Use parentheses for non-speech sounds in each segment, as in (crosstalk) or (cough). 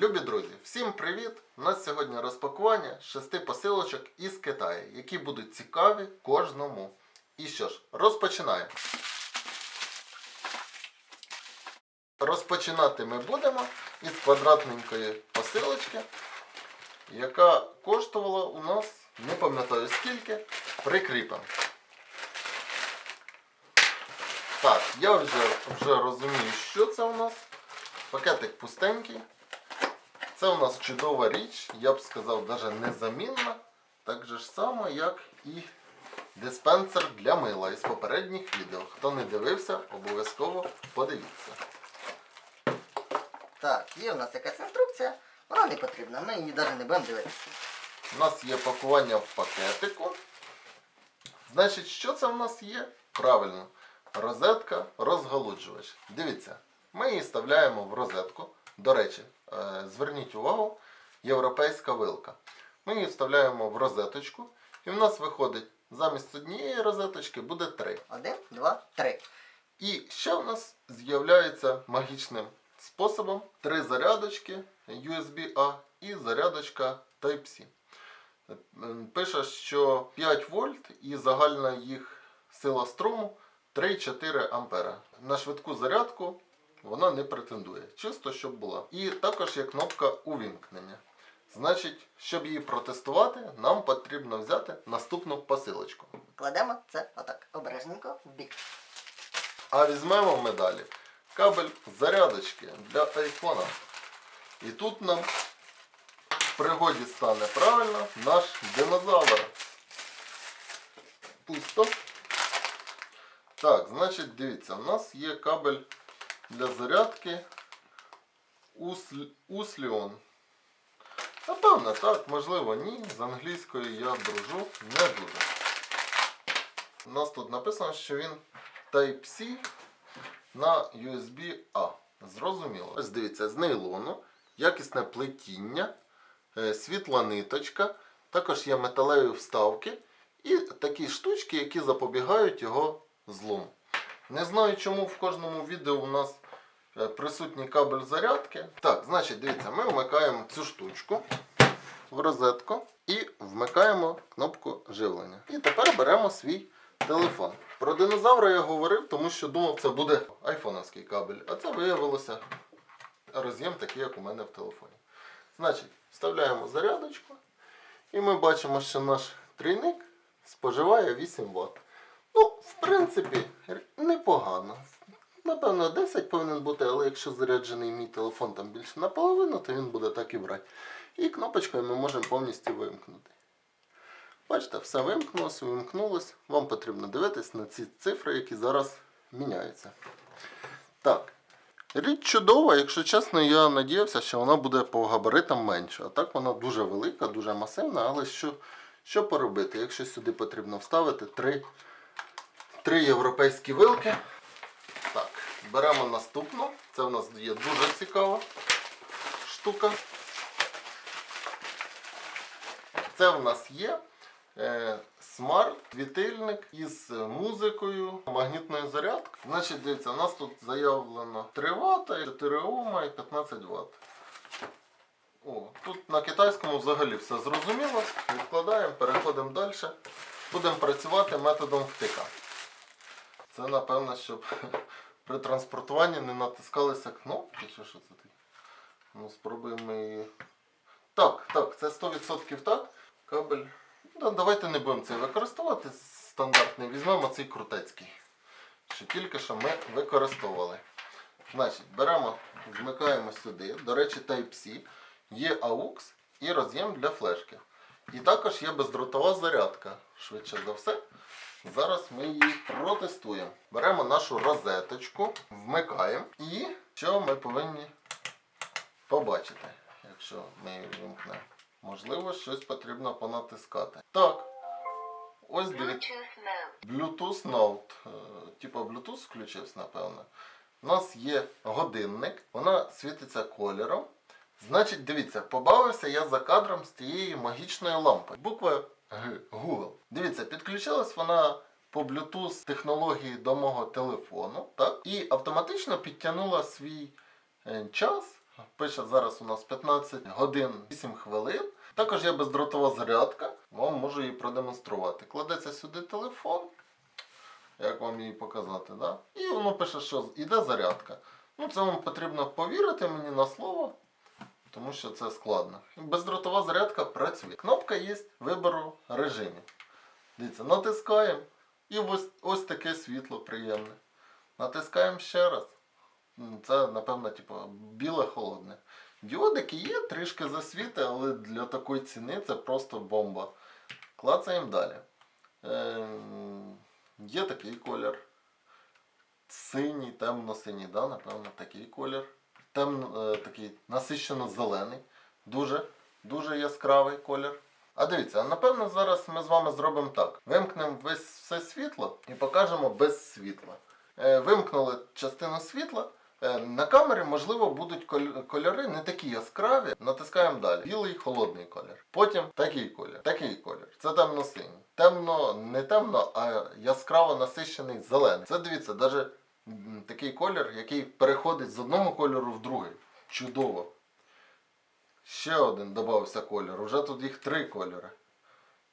Любі друзі, всім привіт! У нас сьогодні розпакування шести посилочок із Китаю, які будуть цікаві кожному. І що ж, розпочинаємо. Розпочинати ми будемо із квадратненької посилочки, яка коштувала у нас, не пам'ятаю скільки, прикріпимо. Так, я вже, вже розумію, що це у нас. Пакетик пустенький. Це у нас чудова річ, я б сказав, навіть незамінна. Так же ж само, як і диспенсер для мила із попередніх відео. Хто не дивився, обов'язково подивіться. Так, є у нас якась інструкція, вона не потрібна, ми її навіть не будемо дивитися. У нас є пакування в пакетику. Значить, що це в нас є? Правильно, розетка, розгалуджувач. Дивіться, ми її вставляємо в розетку. До речі, е, зверніть увагу, європейська вилка. Ми її вставляємо в розеточку, і в нас виходить замість однієї розеточки буде три. Один, два, три. І ще в нас з'являється магічним способом три зарядочки USB-A і зарядочка Type-C. Е, Пише, що 5 вольт і загальна їх сила струму 3-4 ампера. На швидку зарядку вона не претендує. Чисто щоб була. І також є кнопка увімкнення. Значить, щоб її протестувати, нам потрібно взяти наступну посилочку. Кладемо це отак обережненько в бік. А візьмемо ми далі кабель зарядочки для айфона. І тут нам в пригоді стане правильно наш динозавр. Пусто. Так, значить, дивіться, у нас є кабель для зарядки Усліон. Напевно, так, можливо, ні. З англійською я дружу не дуже. У нас тут написано, що він Type-C на USB-A. Зрозуміло. Ось дивіться, з нейлону, якісне плетіння, е, світла ниточка, також є металеві вставки і такі штучки, які запобігають його злому. Не знаю, чому в кожному відео у нас е, присутній кабель зарядки. Так, значить, дивіться, ми вмикаємо цю штучку в розетку і вмикаємо кнопку живлення. І тепер беремо свій телефон. Про динозавра я говорив, тому що думав, це буде айфоновський кабель, а це виявилося роз'єм такий, як у мене в телефоні. Значить, вставляємо зарядочку, і ми бачимо, що наш трійник споживає 8 Вт. Ну, в принципі, непогано. Напевно, 10 повинен бути, але якщо заряджений мій телефон там більше наполовину, то він буде так і брати. І кнопочкою ми можемо повністю вимкнути. Бачите, все вимкнулося, вимкнулося. Вам потрібно дивитись на ці цифри, які зараз міняються. Так. Річ чудова, якщо чесно, я надіявся, що вона буде по габаритам менша. А так вона дуже велика, дуже масивна, але що, що поробити, якщо сюди потрібно вставити три, три європейські вилки. Так, беремо наступну. Це в нас є дуже цікава штука. Це в нас є е, смарт-світильник із музикою, магнітною зарядкою. Значить, дивіться, у нас тут заявлено 3 Вт, 4 Ома і 15 Вт. О, тут на китайському взагалі все зрозуміло. Відкладаємо, переходимо далі. Будемо працювати методом втика. Це напевно, щоб (laughs) при транспортуванні не натискалися кнопки, чи що це таке. Ну, спробуємо її. Так, так, це 100% так. Кабель. Ну, давайте не будемо цей використовувати стандартний. Візьмемо цей крутецький. Що тільки що ми використовували. Значить, беремо, вмикаємо сюди. До речі, Type-C. Є AUX і роз'єм для флешки. І також є бездротова зарядка. Швидше за все. Зараз ми її протестуємо. Беремо нашу розеточку, вмикаємо. І що ми повинні побачити, якщо ми її вимкнемо. Можливо, щось потрібно понатискати. Так. Ось дивіться. Bluetooth Note. Е, Типа Bluetooth включився, напевно. У нас є годинник, вона світиться кольором. Значить, дивіться, побавився я за кадром з тією магічною лампою. Буква. Google. Дивіться, підключилась вона по Bluetooth технології до мого телефону, так? І автоматично підтягнула свій е, час, Пише зараз у нас 15 годин 8 хвилин. Також є бездротова зарядка. Вам можу її продемонструвати. Кладеться сюди телефон. Як вам її показати, да? І воно пише, що іде зарядка. Ну, це вам потрібно повірити мені на слово, тому що це складно. Бездротова зарядка працює. Кнопка є вибору режимів. Дивіться, натискаємо. І ось, ось таке світло приємне. Натискаємо ще раз. Це, напевно, типу, біле холодне. Діодики є, трішки засвіти, але для такої ціни це просто бомба. Клацаємо далі. Ем, є такий колір. Синій, темно-синій, да, напевно, такий колір. Темно, такий насищено зелений. Дуже, дуже яскравий колір. А дивіться, напевно, зараз ми з вами зробимо так. Вимкнемо весь все світло і покажемо без світла. Е, вимкнули частину світла. Е, На камері, можливо, будуть кольори не такі яскраві. Натискаємо далі. Білий холодний колір. Потім такий колір, такий колір. Це темно-синій. Темно, не темно, а яскраво насищений зелений. Це дивіться, навіть такий колір, який переходить з одного кольору в другий. Чудово. Ще один додався колір. Уже тут їх три кольори.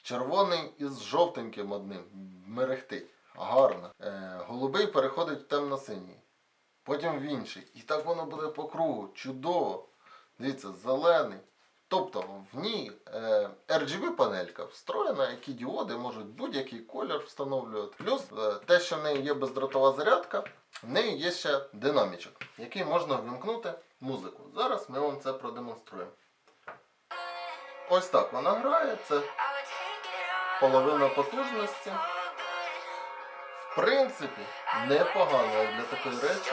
Червоний із жовтеньким одним. Мерехтить. Гарно. Е, голубий переходить в темно-синій. Потім в інший. І так воно буде по кругу. Чудово. Дивіться, зелений. Тобто в ній е, RGB панелька встроєна, які діоди можуть будь-який колір встановлювати. Плюс е, те, що в неї є бездротова зарядка, в неї є ще динамічок, який можна ввімкнути музику. Зараз ми вам це продемонструємо. Ось так вона грає. Це половина потужності. В принципі, непогано для такої речі.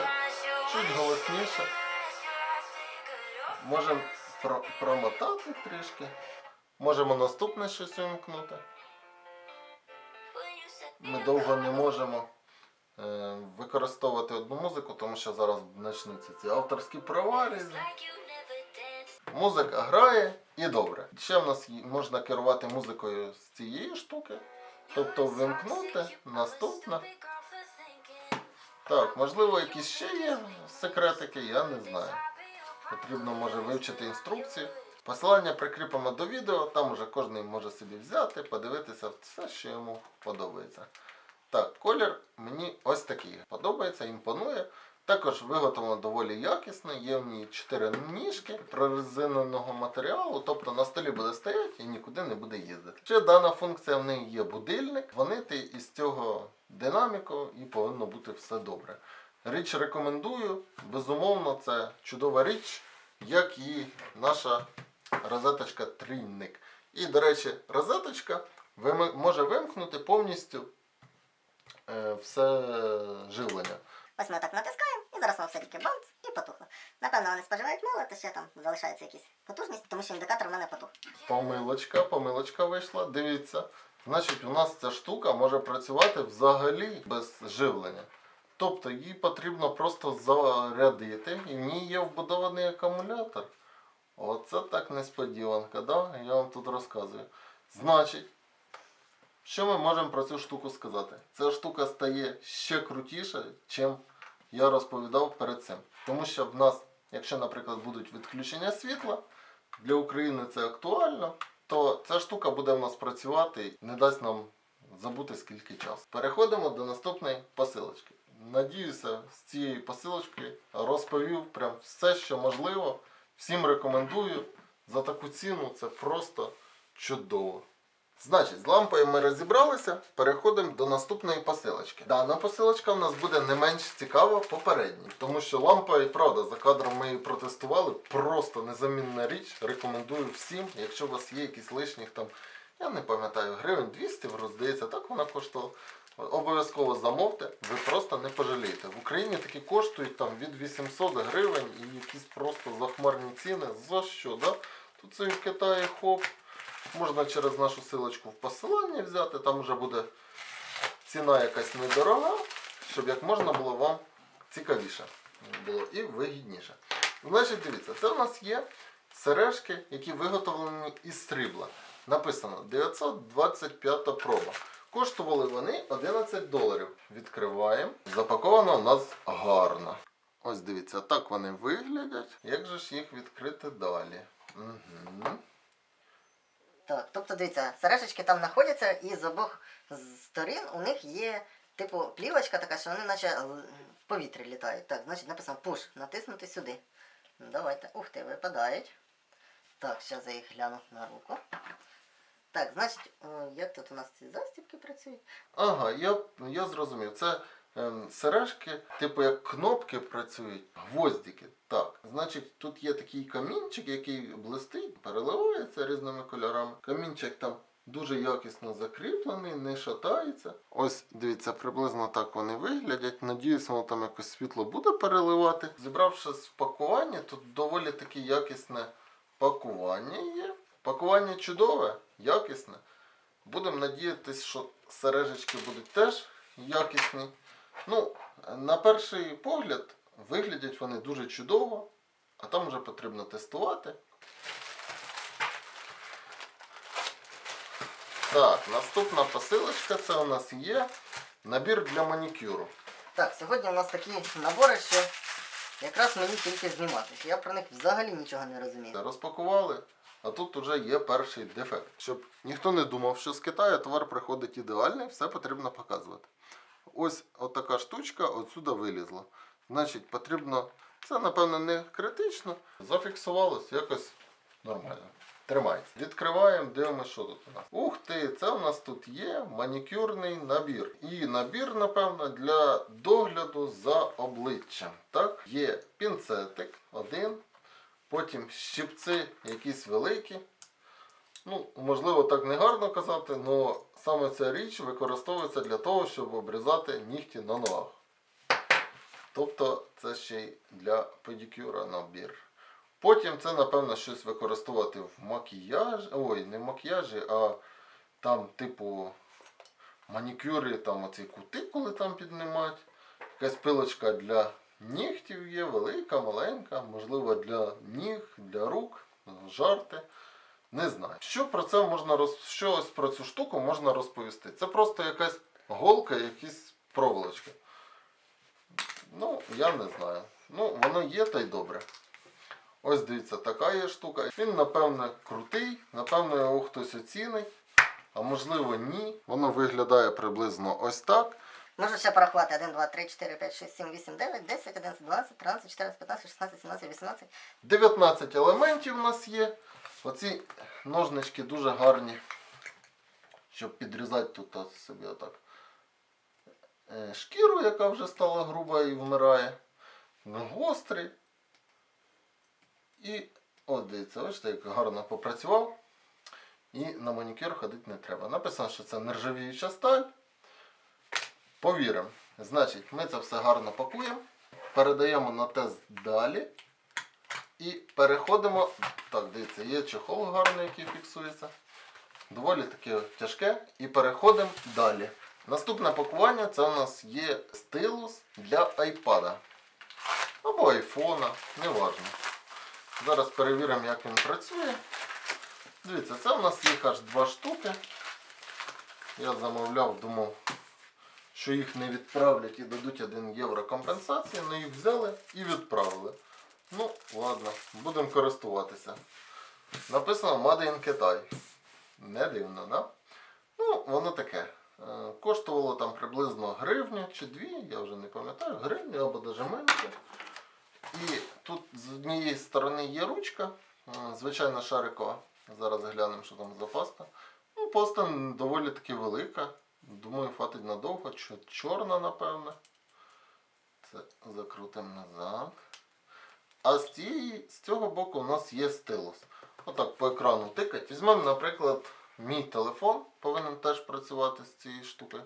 Чуть голосніше. Можемо про- промотати трішки. Можемо наступне щось вимкнути. Ми довго не можемо е, використовувати одну музику, тому що зараз почнуться ці авторські права. Музика грає і добре. Ще в нас можна керувати музикою з цієї штуки. Тобто вимкнути, наступна. Так, можливо, якісь ще є секретики, я не знаю. Потрібно може вивчити інструкцію. Посилання прикріпимо до відео, там уже кожен може собі взяти, подивитися все, що йому подобається. Так, колір мені ось такий подобається, імпонує. Також виготовлено доволі якісно, є в ній 4 ніжки прорезиненого матеріалу, тобто на столі буде стояти і нікуди не буде їздити. Ще дана функція в неї є будильник, дзвонити із цього динаміку і повинно бути все добре. Річ рекомендую, безумовно, це чудова річ, як і наша розеточка трійник. І, до речі, розеточка може вимкнути повністю е, все живлення. Ось ми так натискаємо, і зараз воно все тільки бамц і потухло. Напевно, вони споживають мало, то ще там залишається якась потужність, тому що індикатор в мене потух. Помилочка, помилочка вийшла. Дивіться. Значить, у нас ця штука може працювати взагалі без живлення. Тобто її потрібно просто зарядити, і в ній є вбудований акумулятор. Оце так несподіванка, да? Я вам тут розказую. Значить, що ми можемо про цю штуку сказати? Ця штука стає ще крутіше, чим я розповідав перед цим. Тому що в нас, якщо, наприклад, будуть відключення світла, для України це актуально, то ця штука буде в нас працювати і не дасть нам забути скільки часу. Переходимо до наступної посилочки. Надіюся, з цієї посилочки розповів прям все, що можливо. Всім рекомендую. За таку ціну це просто чудово. Значить, з лампою ми розібралися, переходимо до наступної посилочки. Дана посилочка в нас буде не менш цікава попередній, тому що лампа і правда за кадром ми її протестували. Просто незамінна річ. Рекомендую всім, якщо у вас є якісь лишніх там, я не пам'ятаю, гривень 200 здається, так вона коштувала. Обов'язково замовте, ви просто не пожалієте. В Україні такі коштують там від 800 гривень і якісь просто захмарні ціни. За що? Да? Тут це в Китаї хоп. Можна через нашу силочку в посиланні взяти, там вже буде ціна якась недорога, щоб як можна було вам цікавіше було і вигідніше. Значить, дивіться, це у нас є сережки, які виготовлені із срібла. Написано 925 проба. Коштували вони 11 доларів. Відкриваємо. Запаковано у нас гарно. Ось дивіться, так вони виглядять. Як же ж їх відкрити далі? Угу. Так, тобто дивіться, сережечки там знаходяться, і з обох сторін у них є, типу, плівочка така, що вони наче в повітрі літають. Так, значить написано push, натиснути сюди. Ну, Давайте. Ух ти, випадають. Так, зараз я їх гляну на руку. Так, значить, як тут у нас ці застібки працюють? Ага, я, я зрозумів. Це ем, сережки, типу як кнопки працюють, гвоздики. Так. Значить, тут є такий камінчик, який блистить, переливається різними кольорами. Камінчик там дуже якісно закріплений, не шатається. Ось дивіться, приблизно так вони виглядять. Надіюсь, воно там якось світло буде переливати. Зібравшись в пакування, тут доволі таке якісне пакування є. Пакування чудове, якісне. Будемо надіятися, що сережечки будуть теж якісні. Ну, на перший погляд, виглядять вони дуже чудово, а там вже потрібно тестувати. Так, наступна посилочка це у нас є набір для манікюру. Так, сьогодні у нас такі набори, що якраз мені тільки зніматися. Я про них взагалі нічого не розумію. Розпакували, а тут вже є перший дефект. Щоб ніхто не думав, що з Китаю товар приходить ідеальний, все потрібно показувати. Ось отака штучка отсюда вилізла. Значить, потрібно. Це, напевно, не критично. Зафіксувалось якось нормально. Тримається. Відкриваємо, дивимося, що тут у нас. Ух ти, це у нас тут є манікюрний набір. І набір, напевно, для догляду за обличчям. Так, є пінцетик один, потім щипці якісь великі. Ну, можливо, так не гарно казати, але саме ця річ використовується для того, щоб обрізати нігті на ногах. Тобто це ще й для педикюра набір. Потім це, напевно, щось використовувати в макіяжі. Ой, не в макіяжі, а там, типу, манікюри, там оці кутикули там піднімати. Якась пилочка для нігтів є, велика, маленька, можливо, для ніг, для рук, жарти. Не знаю. Що про це можна роз... що ось про цю штуку можна розповісти? Це просто якась голка, якісь проволочки. Ну, я не знаю. Ну, воно є та й добре. Ось дивіться, така є штука. Він, напевне, крутий, напевно, його хтось оцінить, а можливо ні. Воно виглядає приблизно ось так. Можу ще порахувати 1, 2, 3, 4, 5, 6, 7, 8, 9, 10, 11, 12, 13, 14, 15, 16, 17, 18. 19 елементів у нас є. Оці ножнички дуже гарні, щоб підрізати тут собі отак. е, Шкіру, яка вже стала груба і вмирає. Ну, Гострий. І от дивіться, бачите, як гарно попрацював. І на манікюр ходити не треба. Написано, що це нержавіюча сталь. Повіримо. Значить, ми це все гарно пакуємо, передаємо на тест далі. І переходимо. Так, дивіться, є чехол гарний, який фіксується. Доволі таке тяжке. І переходимо далі. Наступне пакування це у нас є стилус для айпада. Або айфона, неважно. Зараз перевіримо, як він працює. Дивіться, це у нас їх аж два штуки. Я замовляв, думав, що їх не відправлять і дадуть 1 євро компенсації, але їх взяли і відправили. Ну, ладно, будемо користуватися. Написано Made in Китай. Не дивно, да? Ну, воно таке. Е, Коштувало там приблизно гривню чи дві, я вже не пам'ятаю, гривню або навіть менше. І тут з однієї сторони є ручка, е, звичайно шарикова. Зараз глянемо, що там за паста. Ну, паста доволі таки велика. Думаю, хватить надовго. Чо- Чорна, напевне. Це закрутимо назад. А з, цієї, з цього боку у нас є стилус. Отак по екрану тикать. Візьмемо, наприклад, мій телефон повинен теж працювати з цією штукою.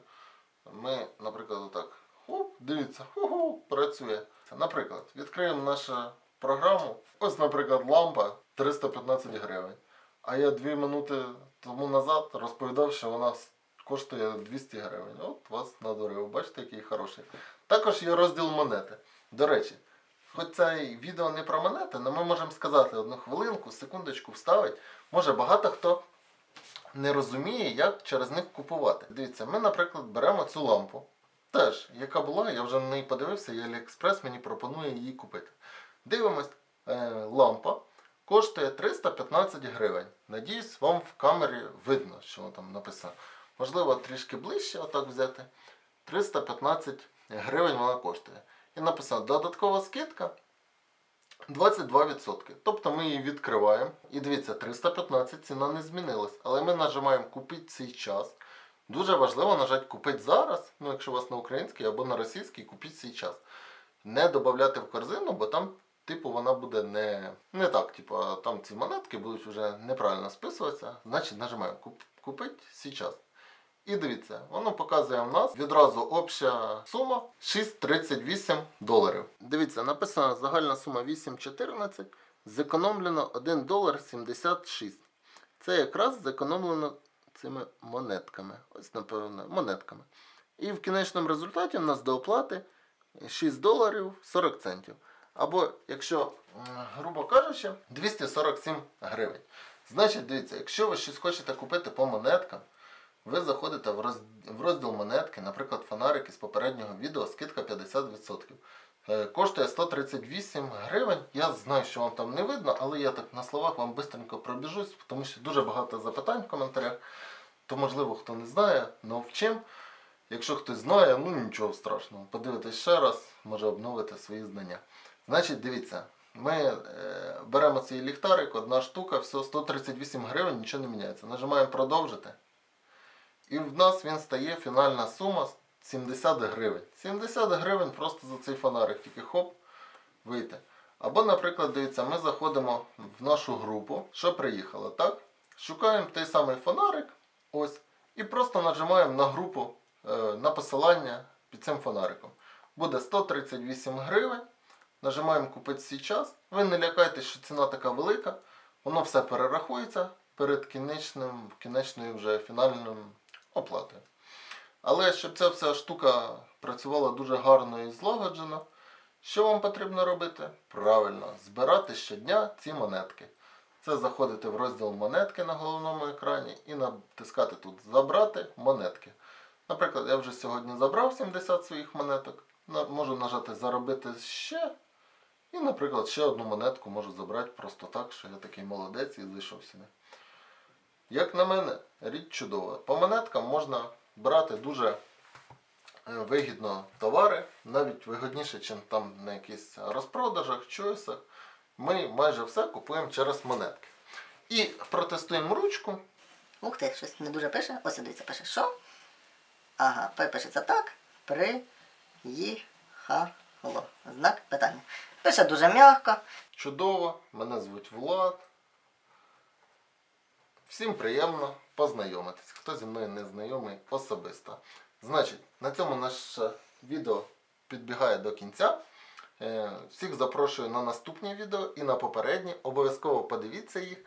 Ми, наприклад, отак. Хоп, дивіться, ху-ху, працює. Наприклад, відкриємо нашу програму. Ось, наприклад, лампа 315 гривень. А я дві минути тому назад розповідав, що вона коштує 200 гривень. От вас надурив. Бачите, який хороший. Також є розділ монети. До речі, хоч це відео не про монети, але ми можемо сказати одну хвилинку, секундочку вставити. Може багато хто не розуміє, як через них купувати. Дивіться, ми, наприклад, беремо цю лампу. теж, яка була, я вже на неї подивився, і Aliexpress мені пропонує її купити. Дивимось, е, лампа коштує 315 гривень. Надіюсь, вам в камері видно, що там написано. Можливо, трішки ближче, отак взяти. 315 гривень вона коштує. І написано додаткова скидка 22%. Тобто ми її відкриваємо. І дивіться, 315 ціна не змінилась. Але ми нажимаємо купити цей час. Дуже важливо нажати купити зараз. Ну, якщо у вас на український або на російський, купіть цей час. Не додати в корзину, бо там, типу, вона буде не, не так. Типу, там ці монетки будуть вже неправильно списуватися. Значить, нажимаємо куп, купити зараз. І дивіться, воно показує в нас відразу обща сума 6,38 доларів. Дивіться, написано загальна сума 8,14, зекономлено 1 долар 76. Це якраз зекономлено цими монетками. Ось, напевно, монетками. І в кінечному результаті в нас до оплати 6 доларів 40 центів. Або, якщо, грубо кажучи, 247 гривень. Значить, дивіться, якщо ви щось хочете купити по монеткам, ви заходите в розділ монетки, наприклад, фонарик із попереднього відео, скидка 50%. Е, Коштує 138 гривень. Я знаю, що вам там не видно, але я так на словах вам швидко пробіжусь, тому що дуже багато запитань в коментарях. То, можливо, хто не знає, навчим. Якщо хтось знає, ну нічого страшного. Подивитесь ще раз, може обновити свої знання. Значить, дивіться, ми е, беремо цей ліхтарик, одна штука, все 138 гривень, нічого не міняється. Нажимаємо продовжити. І в нас він стає фінальна сума 70 гривень. 70 гривень просто за цей фонарик, тільки хоп, вийти. Або, наприклад, дивіться, ми заходимо в нашу групу, що приїхало, так? Шукаємо той самий фонарик, ось, і просто нажимаємо на групу, е, на посилання під цим фонариком. Буде 138 гривень. Нажимаємо купити зараз. Ви не лякайтесь, що ціна така велика. Воно все перерахується перед кінечним, кінечною вже фінальним оплатою. Але щоб ця вся штука працювала дуже гарно і злагоджено, що вам потрібно робити? Правильно, збирати щодня ці монетки. Це заходити в розділ монетки на головному екрані і натискати тут Забрати монетки. Наприклад, я вже сьогодні забрав 70 своїх монеток. Можу нажати Заробити ще. І, наприклад, ще одну монетку можу забрати просто так, що я такий молодець і зайшов сюди. Як на мене, річ чудова. По монеткам можна брати дуже е, вигідно товари, навіть вигідніше, ніж там на якихось розпродажах, чойсах. Ми майже все купуємо через монетки. І протестуємо ручку. Ух ти, щось не дуже пише. Ось дивіться, пише що? Ага, пишеться так. Приїхало. Знак питання. Пише дуже м'яко. Чудово, мене звуть Влад. Всім приємно познайомитись. Хто зі мною не знайомий особисто. Значить, на цьому наше відео підбігає до кінця. Е, Всіх запрошую на наступні відео і на попередні. Обов'язково подивіться їх.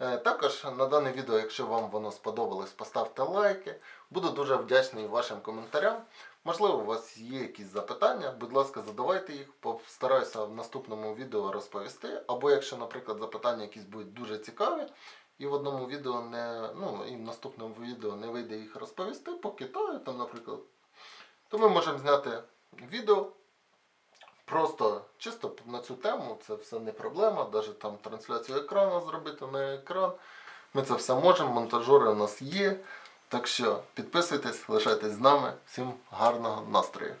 Е, Також на дане відео, якщо вам воно сподобалось, поставте лайки. Буду дуже вдячний вашим коментарям. Можливо, у вас є якісь запитання, будь ласка, задавайте їх, постараюся в наступному відео розповісти. Або якщо, наприклад, запитання якісь будуть дуже цікаві, і в одному відео не, ну, і в наступному відео не вийде їх розповісти по Китаю, там, наприклад, то ми можемо зняти відео. Просто чисто на цю тему, це все не проблема, навіть там трансляцію екрану зробити на екран. Ми це все можемо, монтажери у нас є. Так що підписуйтесь, лишайтесь з нами. Всім гарного настрою.